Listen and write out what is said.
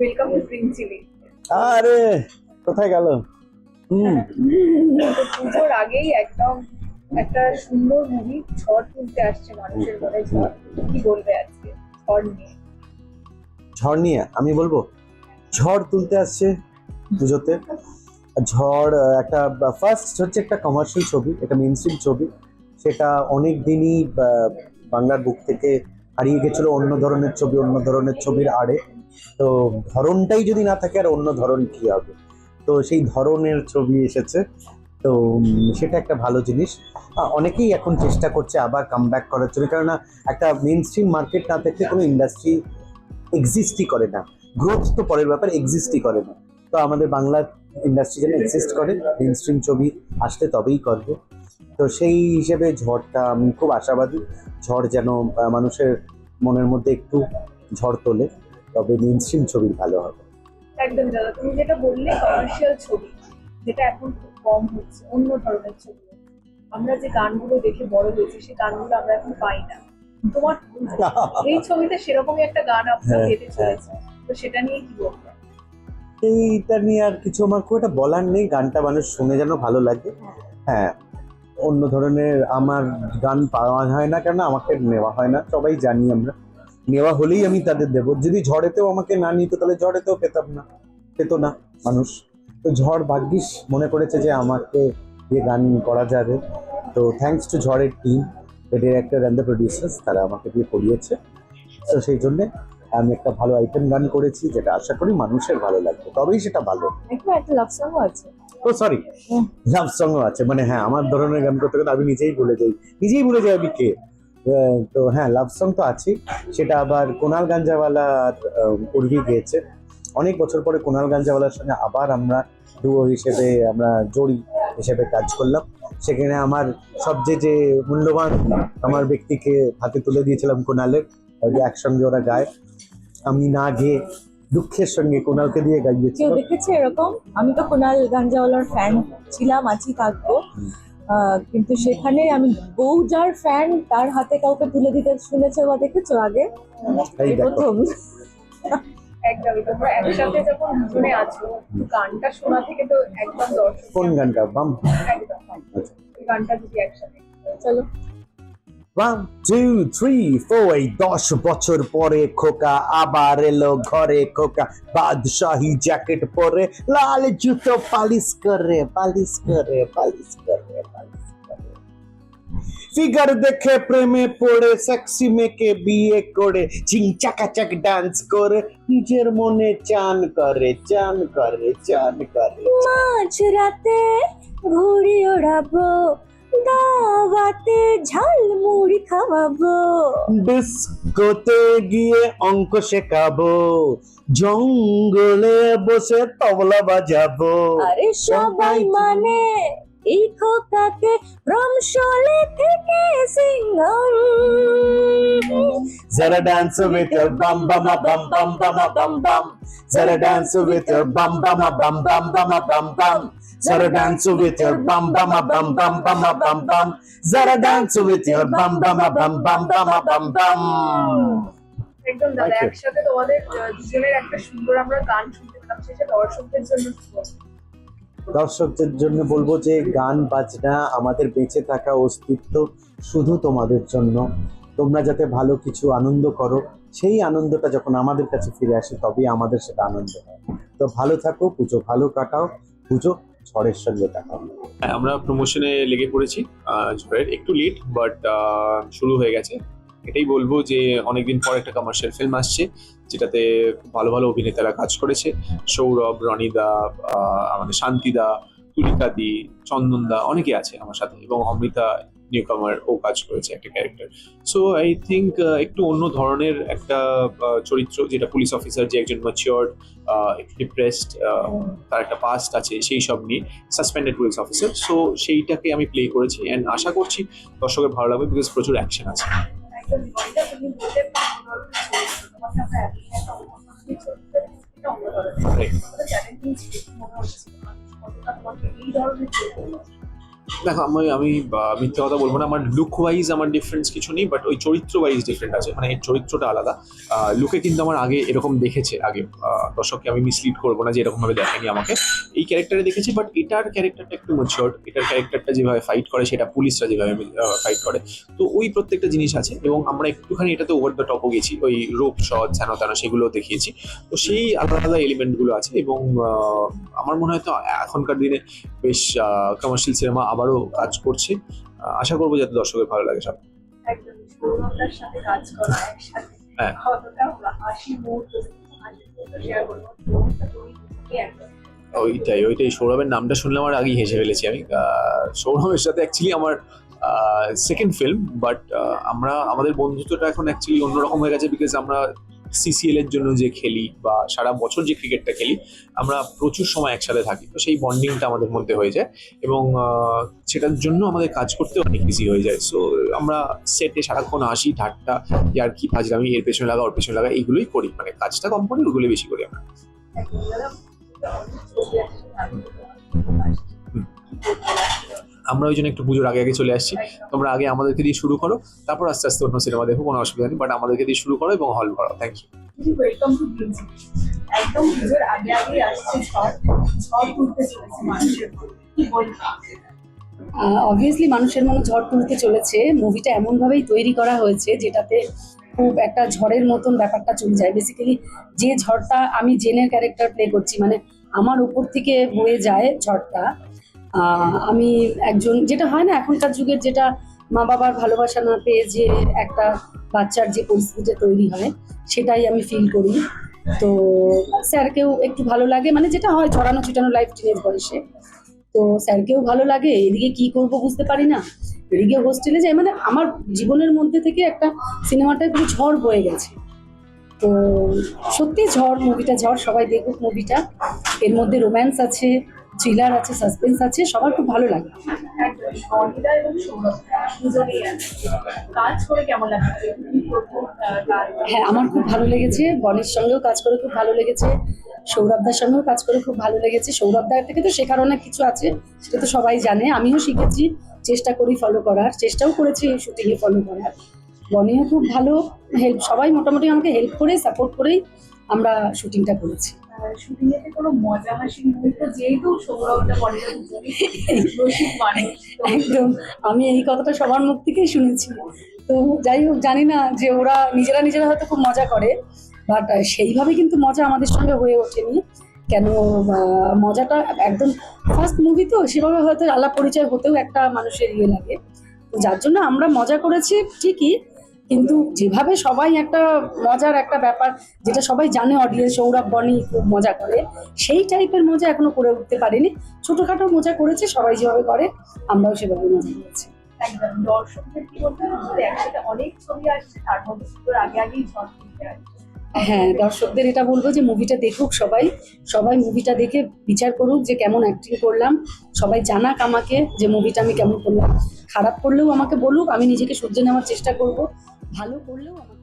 Welcome to green chilli আরে কোথায় গেল? হুম। পুজোর আগেই একদম একটা সুন্দর মুভি ঝড় তুলতে আসছে মানুষের মনে ঝড় কি বলবে আজকে? ঝড় নিয়ে। ঝড় নিয়ে? আমি বলব? ঝড় তুলতে আসছে পুজোতে। ঝড় একটা ফার্স্ট হচ্ছে একটা কমার্শিয়াল ছবি একটা মেন ছবি। সেটা অনেক দিনই বাংলার বুক থেকে হারিয়ে গেছিল অন্য ধরনের ছবি অন্য ধরনের ছবির আড়ে। তো ধরনটাই যদি না থাকে আর অন্য ধরন কি হবে? তো সেই ধরনের ছবি এসেছে। তো সেটা একটা ভালো জিনিস। অনেকেই এখন চেষ্টা করছে আবার কাম ব্যাক করার জন্য কেননা একটা মেন স্ট্রিম মার্কেট না থাকলে কোনো ইন্ডাস্ট্রি এক্সিস্টই করে না। গ্রোথ তো পরের ব্যাপার এক্সিস্টই করে না। তো আমাদের বাংলা ইন্ডাস্ট্রি যেন এক্সিস্ট করে মেন স্ট্রিম ছবি আসলে তবেই করবে। তো সেই হিসেবে ঝড়টা আমি খুব আশাবাদী। ঝড় যেন মানুষের মনের মধ্যে একটু ঝড় তোলে। তবে মেন স্ট্রিম ছবি ভালো হবে। একদম দাদা তুমি যেটা বললে কমার্শিয়াল ছবি যেটা এখন খুব কম হচ্ছে অন্য ধরনের ছবি। আমরা যে গানগুলো দেখে বড় হয়েছি সেই গানগুলো আমরা এখন পাই না। তোমার এই ছবিতে সেরকমই একটা গান আপনার হ্যাঁ, পেতে চলেছে তো সেটা নিয়ে কি বলব? এইটা নিয়ে আর কিছু আমার খুব একটা বলার নেই গানটা মানুষ শুনে যেন ভালো লাগে। হ্যাঁ অন্য ধরনের আমার গান পাওয়া হয় না কেন আমাকে নেওয়া হয় না সবাই জানি আমরা। নেওয়া হলেই আমি তাদের দেব। যদি ঝড়েতেও আমাকে না নিত তাহলে ঝড়েতেও পেতাম না। পেতো না মানুষ। তো ঝড় ভাগ্যিস মনে করেছে যে আমাকে দিয়ে গান করা যাবে। তো থ্যাঙ্কস টু ঝড়ের team director and the producers তারা আমাকে দিয়ে করিয়েছে। তো সেই জন্যে আমি একটা ভালো আইটেম গান করেছি যেটা আশা করি মানুষের ভালো লাগবে। তবেই সেটা ভালো। ও সরি লাভ সঙ্গও আছে। মানে হ্যাঁ আমার ধরনের গান করতে করতে আমি নিজেই ভুলে যাই। নিজেই ভুলে যাই আমি কে? তো হ্যাঁ লাভ সং তো আছেই। সেটা আবার কোনাল গাঞ্জাওয়ালা উর্বি গেয়েছে। অনেক বছর পরে কোনাল গাঞ্জাওয়ালার সঙ্গে আবার আমরা ডুয়ো হিসেবে আমরা জড়ি হিসেবে কাজ করলাম। সেখানে আমার সবচেয়ে যে মূল্যবান আমার ব্যক্তিকে হাতে তুলে দিয়েছিলাম কোনালের একসঙ্গে ওরা গায়। আমি না গেয়ে দুঃখের সঙ্গে কোনালকে দিয়ে কেউ গাইয়েছিলাম দেখেছে এরকম? আমি তো কুনাল গাঞ্জাওয়ালার ফ্যান ছিলাম আছি থাকব। কিন্তু সেখানে আমি বউ যার ফ্যান তার হাতে কাউকে তুলে দিতে শুনেছে বা দেখেছ আগে? প্রথম। একদমই তোমরা একসাথে যখন দুজনে আছো গানটা শোনা থেকে তো একদম দর্শক কোন গানটা? বাম। একদম। আচ্ছা। গানটা যদি একসাথে। চলো। ওয়ান টু থ্রি ফোর এই দশ বছর পরে খোকা আবার এলো ঘরে। খোকা বাদশাহী জ্যাকেট পরে লাল জুতো পালিশ করে পালিশ করে পালিশ করে, পালিশ ফিগার দেখে প্রেমে পড়ে সেক্সি মেকে বিয়ে করে, চিং চাকাচাক ডান্স করে, নিজের মনে চান করে চান করে চান করে। মাঝ রাতে ঘুড়ি ওড়াবো দাওয়াতে ঝাল মুড়ি খাওয়াবো। ডিস্কোতে গিয়ে অঙ্ক শেখাবো। জঙ্গলে বসে তবলা বাজাবো। আরে সবাই মানে এই কাকে রমশলে থেকে Singham. Zara dance with your bum bum a bum bum bum a bum bum. Zara dance with your bum bum a bum bum bum a bum bum. Zara dance with your bum bum a bum bum bum a bum bum. Zara dance with your bum bum a bum bum bum a bum bum. একদম দাদা একসাথে তোমাদের দুজনের একটা সুন্দর আমরা গান শুনতে পেলাম সেটা দর্শকদের জন্য দর্শকদের জন্য বলব যে গান বাজনা আমাদের বেঁচে থাকা অস্তিত্ব শুধু তোমাদের জন্য তোমরা যাতে ভালো কিছু আনন্দ করো সেই আনন্দটা যখন আমাদের কাছে ফিরে আসে তবেই আমাদের সেটা আনন্দ হয়। তো ভালো থাকো পুজো ভালো কাটাও পুজো ঝড়ের সঙ্গে কাটাও। হ্যাঁ, আমরা প্রমোশনে লেগে পড়েছি ঝড়ের একটু লেট বাট শুরু হয়ে গেছে। এটাই বলব যে অনেকদিন পর একটা কমার্শিয়াল ফিল্ম আসছে যেটাতে ভালো ভালো অভিনেতারা কাজ করেছে। সৌরভ রনিদা আমাদের শান্তিদা তুলিকাদি চন্দনদা অনেকে আছে আমার সাথে এবং অমৃতা নিউ কামার ও কাজ করেছে একটা ক্যারেক্টার সো আই থিঙ্ক একটু অন্য ধরনের একটা চরিত্র যেটা পুলিশ অফিসার যে একজন ম্যাচিওর্ড ডিপ্রেসড তার একটা পাস্ট আছে সেই সব নিয়ে সাসপেন্ডেড পুলিশ অফিসার সো সেইটাকে আমি প্লে করেছি অ্যান্ড আশা করছি দর্শকের ভালো লাগবে বিকজ প্রচুর অ্যাকশন আছে। দেখো, আমি আমি মিথ্যে কথা বলব না। আমার লুক ওয়াইজ আমার ডিফারেন্স কিছু নেই বাট ওই চরিত্র ওয়াইজ ডিফারেন্ট আছে। মানে এর চরিত্রটা আলাদা। লুকে কিন্তু আমার আগে এরকম দেখেছে, আগে দর্শককে আমি মিসলিড করব না যে এরকম ভাবে দেখেনি আমাকে। এই ক্যারেক্টারে দেখেছি বাট এটার ক্যারেক্টারটা একটু ম্যাচিওর এটার ক্যারেক্টারটা যেভাবে ফাইট করে, সেটা পুলিশরা যেভাবে ফাইট করে। তো ওই প্রত্যেকটা জিনিস আছে, এবং আমরা একটুখানি এটাতে ওভার দ্য টপও গেছি। ওই রোপ শট হেন তেন সেগুলো দেখিয়েছি। তো সেই আলাদা আলাদা এলিমেন্টগুলো আছে, এবং আমার মনে হয় তো এখনকার দিনে বেশ কমার্শিয়াল সিনেমা আবারও কাজ করছে। আশা করব যাতে দর্শকের ভালো লাগে সব। হ্যাঁ। ওইটাই ওইটাই। সৌরভের নামটা শুনলে আমার আগেই হেসে ফেলেছি আমি। সৌরভের সাথে অ্যাকচুয়ালি আমার সেকেন্ড ফিল্ম বাট আমরা আমাদের বন্ধুত্বটা এখন অ্যাকচুয়ালি অন্যরকম হয়ে গেছে বিকজ আমরা সিসিএল এর জন্য যে খেলি বা সারা বছর যে ক্রিকেটটা খেলি, আমরা প্রচুর সময় একসাথে থাকি। তো সেই বন্ডিংটা আমাদের মধ্যে হয়ে যায় এবং সেটার জন্য আমাদের কাজ করতে অনেক ইজি হয়ে যায়। সো আমরা সেটে সারাক্ষণ আসি, ঠাট্টা আর কি ফাজলামি, এর পেছনে লাগা, ওর পেছনে লাগা, এইগুলোই করি। মানে কাজটা কম করি ওগুলোই বেশি করি আমরা। আমরা ওই জন্য একটু পুজোর আগে আগে চলে আসছি। তোমরা আগে আমাদেরকে দিয়ে শুরু করো তারপর আস্তে আস্তে অন্য সিনেমা দেখো কোনো অসুবিধা নেই বাট আমাদেরকে দিয়ে শুরু করো এবং হল করো। থ্যাংক ইউ ওয়েলকাম টু একদম পুজোর আগে আগে আসছে ঝড়। ঝড় তুলতে চলেছে মানুষের কি অবভিয়াসলি মানুষের মনে ঝড় তুলতে চলেছে। মুভিটা এমনভাবেই তৈরি করা হয়েছে যেটাতে খুব একটা ঝড়ের মতন ব্যাপারটা চলে যায়। বেসিক্যালি যে ঝড়টা আমি জেনের ক্যারেক্টার প্লে করছি মানে আমার উপর থেকে বয়ে যায় ঝড়টা আমি একজন, যেটা হয় না, এখনকার যুগের যেটা মা বাবার ভালোবাসা না পেয়ে যে একটা বাচ্চার যে পরিস্থিতিটা তৈরি হয়, সেটাই আমি ফিল করি। তো স্যারকেও একটু ভালো লাগে মানে যেটা হয়, ছড়ানো ছিটানো লাইফ টিনেজ বয়সে তো স্যারকেও ভালো লাগে, এদিকে কি করব বুঝতে পারি না। এদিকে হোস্টেলে যাই মানে আমার জীবনের মধ্যে থেকে একটা সিনেমাটায় পুরো ঝড় বয়ে গেছে। তো সত্যি ঝড় মুভিটা ঝড়, সবাই দেখুক মুভিটা এর মধ্যে রোম্যান্স আছে থ্রিলার আছে সাসপেন্স আছে সবার খুব ভালো লাগে। হ্যাঁ আমার খুব ভালো লেগেছে। বনির সঙ্গেও কাজ করে খুব ভালো লেগেছে। সৌরভদার সঙ্গেও কাজ করে খুব ভালো লেগেছে। সৌরভদার থেকে তো শেখার অনেক কিছু আছে সেটা তো সবাই জানে। আমিও শিখেছি চেষ্টা করি ফলো করার চেষ্টাও করেছি এই শুটিংয়ে ফলো করার। বনিও খুব ভালো হেল্প সবাই মোটামুটি আমাকে হেল্প করে সাপোর্ট করেই আমরা শুটিংটা করেছি। শুটিং কোনো মজা মুহূর্ত যেহেতু সৌরভটা মানুষ একদম। আমি এই কথাটা সবার মুখ থেকেই শুনেছি। তো যাই হোক, জানি না যে ওরা নিজেরা নিজেরা হয়তো খুব মজা করে বাট সেইভাবে কিন্তু মজা আমাদের সঙ্গে হয়ে ওঠেনি। কেন মজাটা একদম ফার্স্ট মুভি তো, সেভাবে হয়তো আলাপ পরিচয় হতেও একটা মানুষের ইয়ে লাগে। যার জন্য আমরা মজা করেছি ঠিকই কিন্তু যেভাবে সবাই একটা মজার একটা ব্যাপার যেটা সবাই জানে অডিয়েন্স সৌরভ বনি খুব মজা করে সেই টাইপের মজা এখনও করে উঠতে পারিনি। ছোটখাটো মজা করেছে সবাই যেভাবে করে আমরাও সেভাবে মজা করেছি। একদম দর্শকদের কি বলতে হবে একসাথে অনেক ছবি আসছে তার মধ্যে পুজোর আগে আগেই ঝড় হ্যাঁ দর্শকদের এটা বলব যে মুভিটা দেখুক সবাই সবাই মুভিটা দেখে বিচার করুক যে কেমন অ্যাক্টিং করলাম সবাই জানাক আমাকে যে মুভিটা আমি কেমন করলাম। খারাপ করলেও আমাকে বলুক আমি নিজেকে সহ্য নেওয়ার চেষ্টা করব ভালো করলেও আমাকে